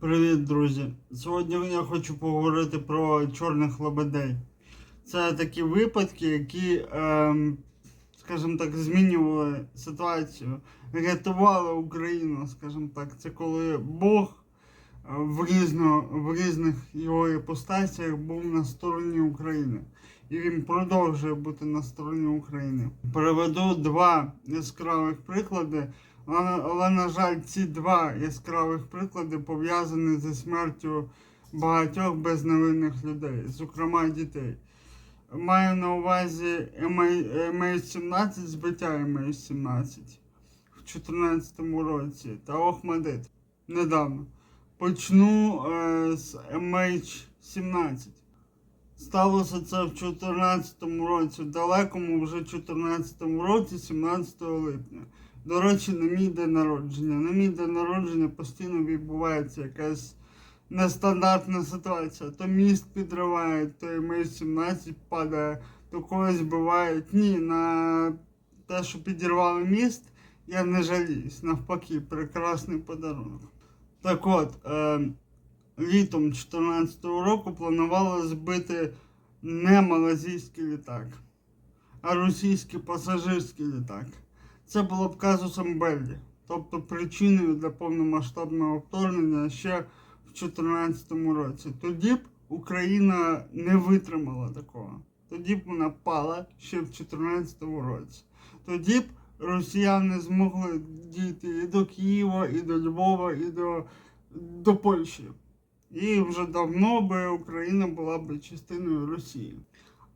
Привіт, друзі! Сьогодні я хочу поговорити про чорних лебедей. Це такі випадки, які, ем, скажімо так, змінювали ситуацію, рятували Україну, скажімо так. Це коли Бог е, в, різно, в різних його іпостасіях був на стороні України. І він продовжує бути на стороні України. Приведу два яскравих приклади. Але, на жаль, ці два яскравих приклади пов'язані зі смертю багатьох безневинних людей, зокрема дітей. Маю на увазі MH17, збиття MH17 в 2014 році та Охмадит недавно. Почну е, з MH17. Сталося це в 2014 році, в далекому вже 2014 році, 17 липня. До речі, на мій день народження. На мій день народження постійно відбувається якась нестандартна ситуація. То міст підриває, то МС-17 падає, то когось вбивають. Ні, на те, що підірвали міст, я не жаліюсь. Навпаки, прекрасний подарунок. Так от, е, літом 2014 року планували збити не малазійський літак, а російський пасажирський літак. Це було б казусом Беллі, тобто причиною для повномасштабного вторгнення ще в 2014 році. Тоді б Україна не витримала такого. Тоді б вона пала ще в 2014 році. Тоді б росіяни змогли дійти і до Києва, і до Львова, і до, до Польщі. І вже давно би Україна була б частиною Росії.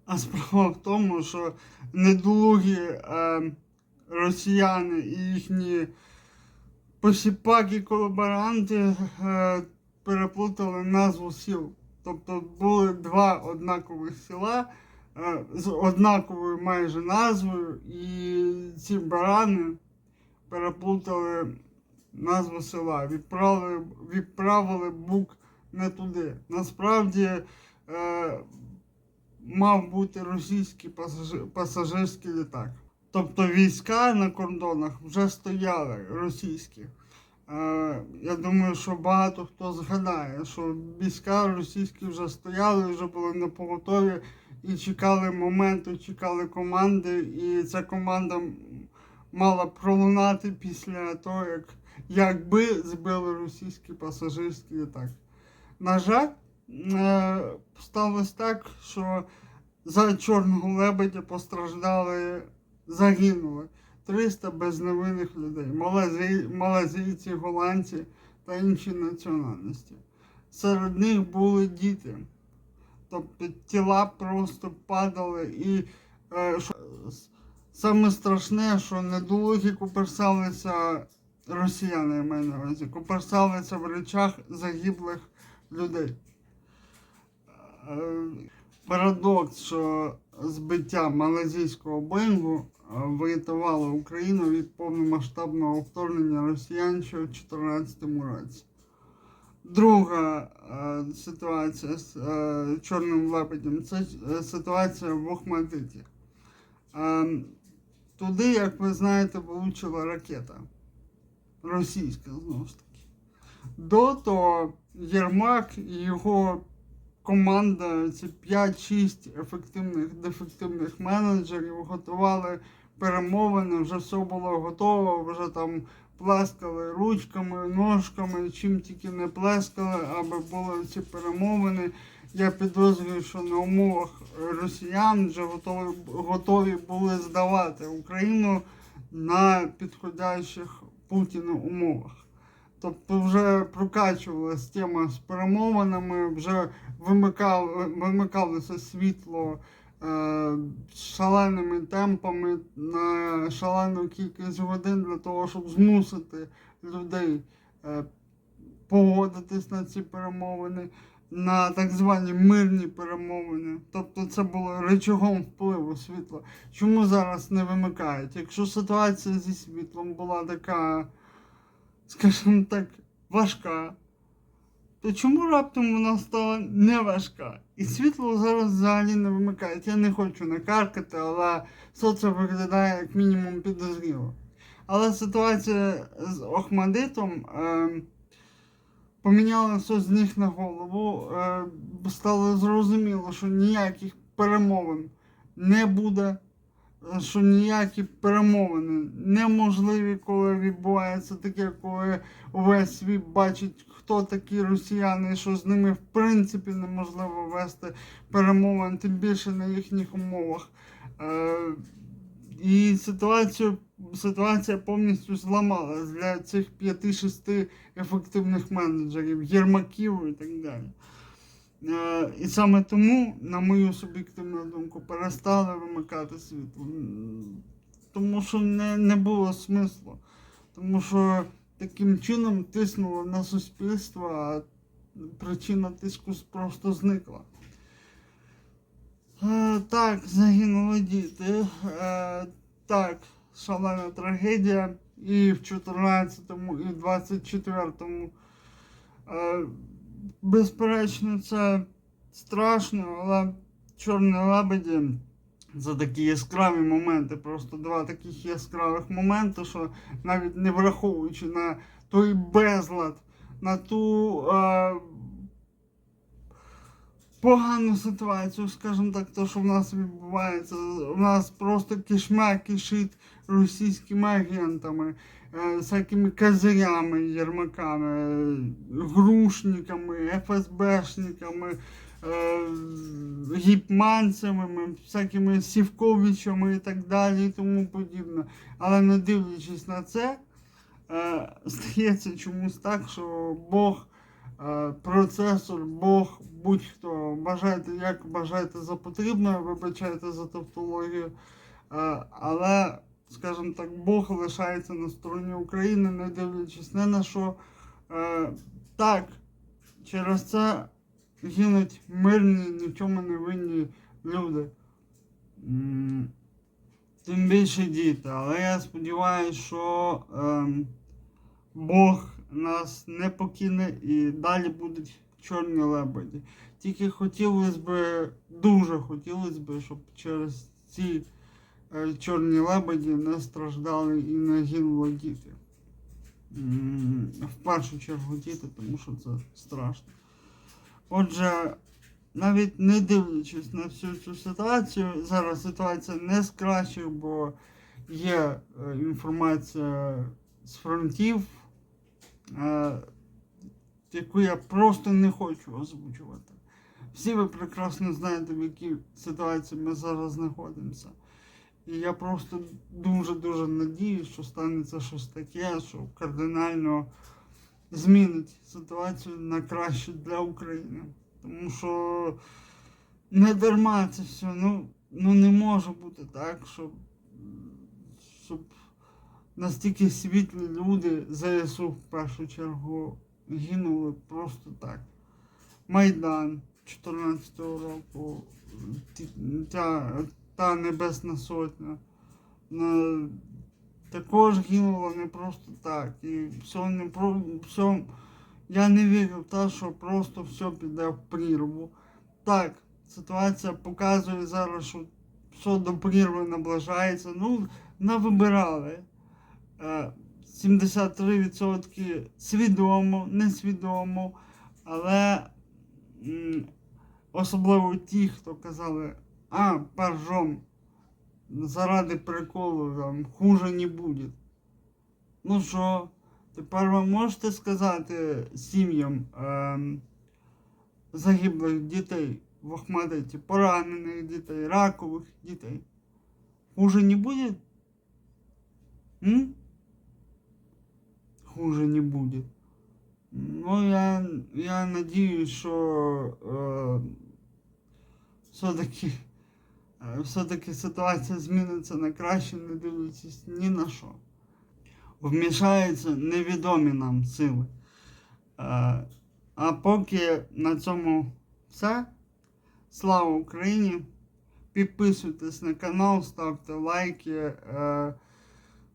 А справа в тому, що недолугі. Е, росіяни і їхні посіпаки колаборанти е, переплутали назву сіл. Тобто були два однакових села е, з однаковою майже назвою, і ці барани переплутали назву села, відправили, відправили бук не туди. Насправді е, мав бути російський пасажир, пасажирський літак. Тобто війська на кордонах вже стояли російські. Е, я думаю, що багато хто згадає, що війська російські вже стояли, вже були на поготові і чекали моменту, чекали команди, і ця команда мала пролунати після того, як якби збили російський пасажирський літак. На жаль, е, сталося так, що за чорного лебедя постраждали загинули 300 безневинних людей, малазійці, голландці та інші національності. Серед них були діти. Тобто тіла просто падали і е, що, саме страшне, що недолугі куперсалися росіяни, я маю на увазі, куперсалися в речах загиблих людей. Е, Парадокс, що збиття малазійського Боїнгу врятувало Україну від повномасштабного вторгнення росіян ще в 2014 році. Друга е, ситуація з е, Чорним лебедем це е, ситуація в Охмадиті. Е, туди, як ви знаєте, влучила ракета. Російська знову ж таки. До того Єрмак і його команда, ці 5-6 ефективних дефективних менеджерів готували перемовини, вже все було готово, вже там плескали ручками, ножками, чим тільки не плескали, аби були ці перемовини. Я підозрюю, що на умовах росіян вже готові, готові були здавати Україну на підходящих Путіну умовах. Тобто вже прокачувалася тема з перемовинами, вже вимикали, вимикалося світло е, шаленими темпами на шалену кількість годин для того, щоб змусити людей е, погодитись на ці перемовини, на так звані мирні перемовини. Тобто це було речагом впливу світла. Чому зараз не вимикають? Якщо ситуація зі світлом була така скажімо так, важка, то чому раптом вона стала не важка? І світло зараз взагалі не вимикають. Я не хочу накаркати, але все це виглядає як мінімум підозріло. Але ситуація з Охмадитом е, поміняли все з ніг на голову. Е, стало зрозуміло, що ніяких перемовин не буде, що ніякі перемовини неможливі, коли відбувається таке, коли увесь світ бачить, хто такі росіяни, що з ними в принципі неможливо вести перемовин, тим більше на їхніх умовах. Е, і ситуацію, ситуація повністю зламалась для цих 5-6 ефективних менеджерів, єрмаків і так далі. Е, і саме тому, на мою суб'єктивну думку, перестали вимикати світло. Тому що не, не було смислу. Тому що таким чином тиснуло на суспільство, а причина тиску просто зникла. Е, Так, загинули діти. Е, Так, шалена трагедія. І в 14-му, і в 24-му. Е, Безперечно, це страшно, але чорні лебеді це такі яскраві моменти. Просто два таких яскравих моменти, що навіть не враховуючи на той безлад, на ту. Е, погану ситуацію, скажімо так, то, що в нас відбувається. У нас просто кишмя кишить російськими агентами, всякими козирями, єрмаками, е, грушниками, ФСБшниками, е, гіпманцями, всякими Сівковичами і так далі і тому подібне. Але не дивлячись на це, е, стається чомусь так, що Бог е, процесор, Бог, будь-хто, бажайте, як бажаєте за потрібне, вибачайте за тавтологію. Е, Але, скажімо так, Бог лишається на стороні України, не дивлячись ні на що. Е, Так, через це гинуть мирні, ні в чому не винні люди. Тим більше діти. Але я сподіваюся, що ем, Бог нас не покине і далі будуть чорні лебеді. Тільки хотілося б, дуже хотілося б, щоб через ці е, чорні лебеді не страждали і не гинули діти. В першу чергу діти, тому що це страшно. Отже, навіть не дивлячись на всю цю ситуацію, зараз ситуація не з кращих, бо є е, інформація з фронтів, е, яку я просто не хочу озвучувати. Всі ви прекрасно знаєте, в якій ситуації ми зараз знаходимося. І я просто дуже-дуже надіюсь, що станеться щось таке, що кардинально змінить ситуацію на краще для України. Тому що не дарма це все. Ну, ну не може бути так, щоб, щоб настільки світлі люди ЗСУ в першу чергу гинули просто так. Майдан 14-го року, ті- та, Небесна Сотня. е, Також гинуло не просто так. І все не про все. Я не вірю в те, що просто все піде в прірву. Так, ситуація показує зараз, що все до прірви наближається. Ну, навибирали. Е, 73% свідомо, несвідомо, але особливо ті, хто казали, а, поржем, заради приколу там хуже не буде. Ну що, тепер ви можете сказати сім'ям ем, загиблих дітей в Охмадиті, поранених дітей, ракових дітей. Хуже не буде? М? Хуже не буде. Ну, я, я надіюсь, що е, все-таки е, все-таки ситуація зміниться на краще, не дивлячись ні на що. Вмішаються невідомі нам сили. Е, а поки на цьому все. Слава Україні! Підписуйтесь на канал, ставте лайки, е,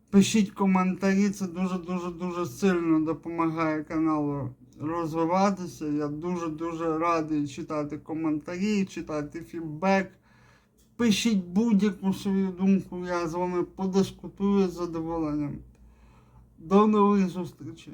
пишіть коментарі. Це дуже-дуже дуже сильно допомагає каналу розвиватися. Я дуже-дуже радий читати коментарі, читати фідбек. Пишіть будь-яку свою думку, я з вами подискутую з задоволенням. До нових зустрічей!